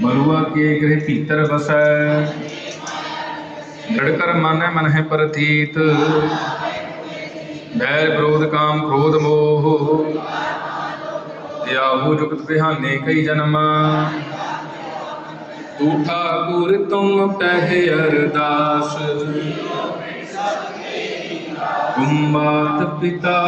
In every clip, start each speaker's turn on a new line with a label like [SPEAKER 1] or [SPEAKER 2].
[SPEAKER 1] ਬਲੁਆ ਕੇ ਗ੍ਰਹਿ ਭੀਤਰ ਵਸੈ ਜੜ ਕਰ ਮਾਨੈ ਮਨ ਹੈ ਪ੍ਰਤੀਤ ਬੈਰ ਵਿਰੋਧ ਕਾਮ ਕ੍ਰੋਧ ਮੋਹ ਯਾਹੂ ਜੁਗਤ ਬਿਹਾਨੇ ਕਈ ਜਨਮ ਤੂ ਠਾਕੁਰ ਤੁਮ ਪਹਿ ਅਰਦਾਸ ਤੁਮ ਮਾਤ ਪਿਤਾ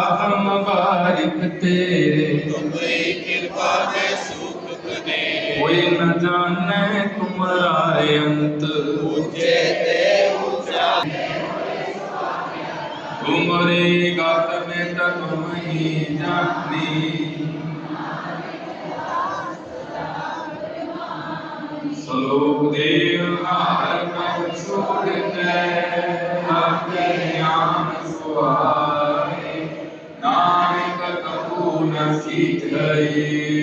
[SPEAKER 1] کوئی نہ جانے تمہارے انت تمہاری گات میں تک نہیں جانی سلوک دیو ہار کر چھوڑ گئے اپنے آن سوارے نانک کبو نہ سیکھ گئی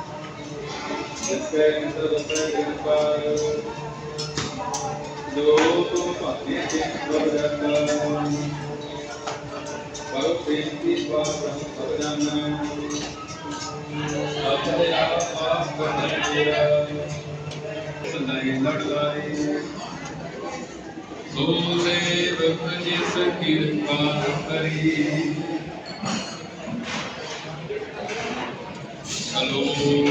[SPEAKER 1] ਜਿਸਕੇ ਅੰਦਰ ਵਸੈ ਗਿਰਪਾਰ ਜੋ ਤੁਮ ਭਾਤੇ ਦੇ ਵਰਜਨ ਪਰੋ ਬੇਨਤੀ ਪਾਸ ਸਭ ਜਨ ਆਪਣੇ ਆਪ ਪਾਸ ਕਰਨੇ ਤੇਰਾ ਸੰਦਾਈ ਲੜ ਲਾਈ ਸੋ ਸੇਵਕ ਜਿਸ ਕਿਰਪਾ ਕਰੀ ਚਲੋ ਨਾਮ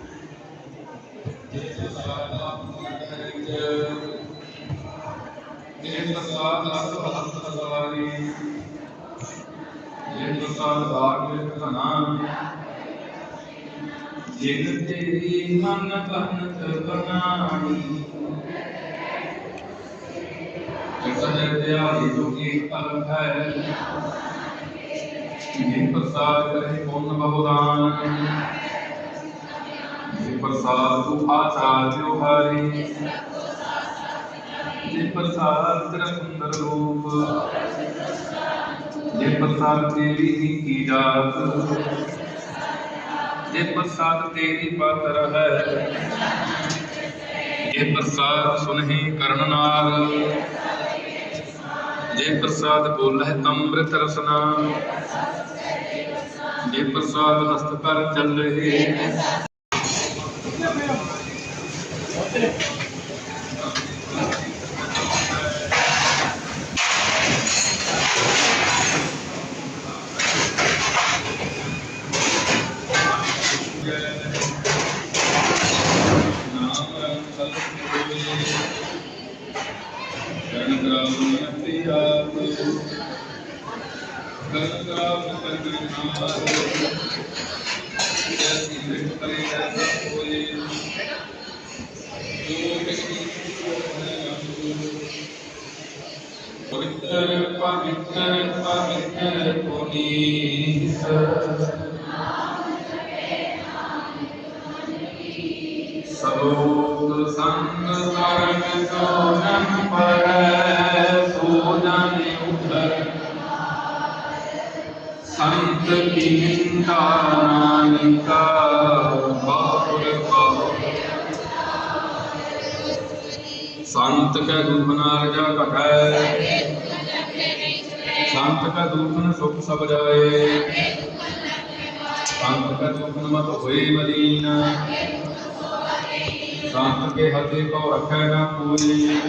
[SPEAKER 1] ہندوستان تیری من بنت بنانی پرساد پرساد آچار ਬਹੁਦਾਨ ਪ੍ਰਸਾਦ ਤੂੰ ਤੇਰਾ ਸੁੰਦਰ ਰੂਪ ਜਿਨ ਪ੍ਰਸਾਦ ਤੇਰੀ ਕੀ ਜਾਤ, ਜੇ ਪ੍ਰਸਾਦ ਤੇਰੀ ਪਾਤਰ ਹੈ, ਜੇ ਪ੍ਰਸਾਦ ਸੁਨਹਿ ਕਰਨ ਨਾਲ, ਜੇ ਪ੍ਰਸਾਦ ਬੋਲਹਿ ਅੰਮ੍ਰਿਤ ਰਸਨਾ, ਜੇ ਪ੍ਰਸਾਦ ਹਸਤ ਕਰ ਚੱਲੇ। Saludos, Santo, Santo, Santo, Santo, ਸੰਤ ਕੈ ਦੁਖ ਨਾਲ ਜਾ ਘਟੈ ਸੰਤ ਕੈ ਦੁਖ ਨ ਸੁਖ ਸਭ ਜਾਏ। ਸੰਤ ਕੈ ਦੁਖ ਨ ਮਤ ਹੋਏ ਮਲੀਨ ਸੰਤ ਕੇ ਹਤੇ ਕੋ ਰਖੈ ਨਾ ਕੋਈ